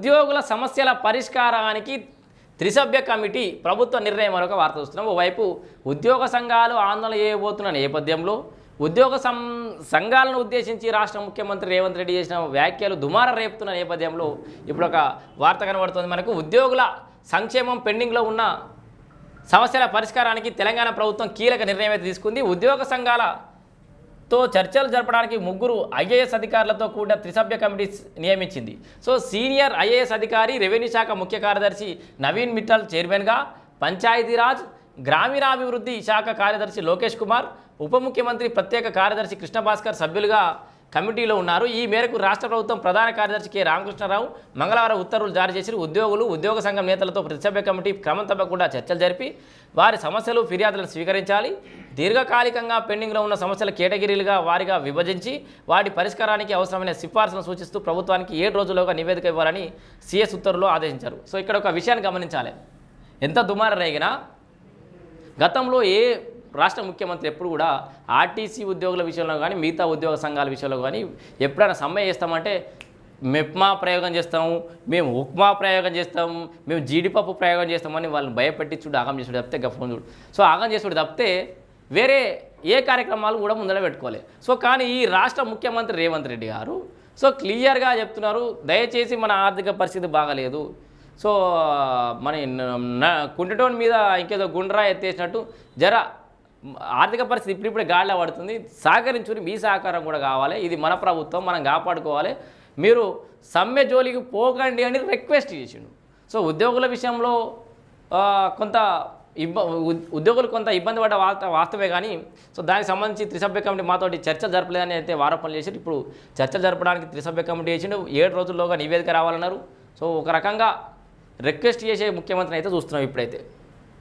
ఉద్యోగుల సమస్యల పరిష్కారానికి త్రిసభ్య కమిటీ ప్రభుత్వ నిర్ణయం మరొక వార్త చూస్తున్నాం. ఓవైపు ఉద్యోగ సంఘాలు ఆందోళన చేయబోతున్న నేపథ్యంలో ఉద్యోగ సం సంఘాలను ఉద్దేశించి రాష్ట్ర ముఖ్యమంత్రి రేవంత్ రెడ్డి చేసిన వ్యాఖ్యలు దుమార రేపుతున్న నేపథ్యంలో ఇప్పుడు ఒక వార్త కనబడుతుంది. మనకు ఉద్యోగుల సంక్షేమం పెండింగ్లో ఉన్న సమస్యల పరిష్కారానికి తెలంగాణ ప్రభుత్వం కీలక నిర్ణయం అయితే తీసుకుంది. ఉద్యోగ సంఘాల తో చర్చలు జరపడానికి ముగ్గురు ఐఏఎస్ అధికారులతో కూడిన త్రిసభ్య కమిటీ నియమించింది. సో సీనియర్ ఐఏఎస్ అధికారి రెవెన్యూ శాఖ ముఖ్య కార్యదర్శి నవీన్ మిట్టల్ చైర్మన్గా పంచాయతీరాజ్ గ్రామీణాభివృద్ధి శాఖ కార్యదర్శి లోకేష్ కుమార్ ఉప ముఖ్యమంత్రి ప్రత్యేక కార్యదర్శి కృష్ణ భాస్కర్ సభ్యులుగా కమిటీలో ఉన్నారు. ఈ మేరకు రాష్ట్ర ప్రభుత్వం ప్రధాన కార్యదర్శి కె. రామకృష్ణారావు మంగళవారం ఉత్తర్వులు జారీ చేసి ఉద్యోగులు ఉద్యోగ సంఘం నేతలతో ప్రతిసభ్య కమిటీ క్రమం తప్పకుండా చర్చలు జరిపి వారి సమస్యలు ఫిర్యాదులను స్వీకరించాలి. దీర్ఘకాలికంగా పెండింగ్లో ఉన్న సమస్యల కేటగిరీలుగా వారిగా విభజించి వాటి పరిష్కారానికి అవసరమైన సిఫార్సులను సూచిస్తూ ప్రభుత్వానికి ఏడు రోజుల్లోగా నివేదిక ఇవ్వాలని సిఎస్ ఉత్తర్వులో ఆదేశించారు. సో ఇక్కడ ఒక విషయాన్ని గమనించాలి. ఎంత దుమార రేగినా గతంలో ఏ రాష్ట్ర ముఖ్యమంత్రి ఎప్పుడు కూడా ఆర్టీసీ ఉద్యోగుల విషయంలో కానీ మిగతా ఉద్యోగ సంఘాల విషయంలో కానీ ఎప్పుడైనా సమ్మె చేస్తామంటే మెప్మా ప్రయోగం చేస్తాము మేము ఉప్మా ప్రయోగం చేస్తాము మేము జీడిపప్పు ప్రయోగం చేస్తామని వాళ్ళని భయపెట్టి చూడు ఆగం చేసుడు తప్పితే ఇక ఫోన్ చూడు. సో ఆగం చేసుడు తప్పితే వేరే ఏ కార్యక్రమాలు కూడా ముందర పెట్టుకోవాలి సో కానీ ఈ రాష్ట్ర ముఖ్యమంత్రి రేవంత్ రెడ్డి గారు సో క్లియర్గా చెప్తున్నారు దయచేసి మన ఆర్థిక పరిస్థితి బాగాలేదు. సో మన కుంటటోన్ మీద ఇంకేదో గుండ్రా ఎత్తేసినట్టు జర ఆర్థిక పరిస్థితి ఇప్పుడిప్పుడే గాడిలో పడుతుంది. సహకరించుకుని మీ సహకారం కూడా కావాలి. ఇది మన ప్రభుత్వం మనం కాపాడుకోవాలి. మీరు సమ్మె జోలికి పోకండి అని రిక్వెస్ట్ చేసిండు. సో ఉద్యోగుల విషయంలో కొంత ఇబ్బ ఉద్యోగులు కొంత ఇబ్బంది పడ్డ వాస్త వాస్తవే కానీ సో దానికి సంబంధించి త్రిసభ్య కమిటీ మాతోటి చర్చలు జరపలేదని అయితే ఆరోపణలు చేసి ఇప్పుడు చర్చలు జరపడానికి త్రిసభ్య కమిటీ చేసిండు. ఏడు రోజుల్లోగా నివేదిక రావాలన్నారు. సో ఒక రకంగా రిక్వెస్ట్ చేసే ముఖ్యమంత్రిని అయితే చూస్తున్నాం ఇప్పుడైతే.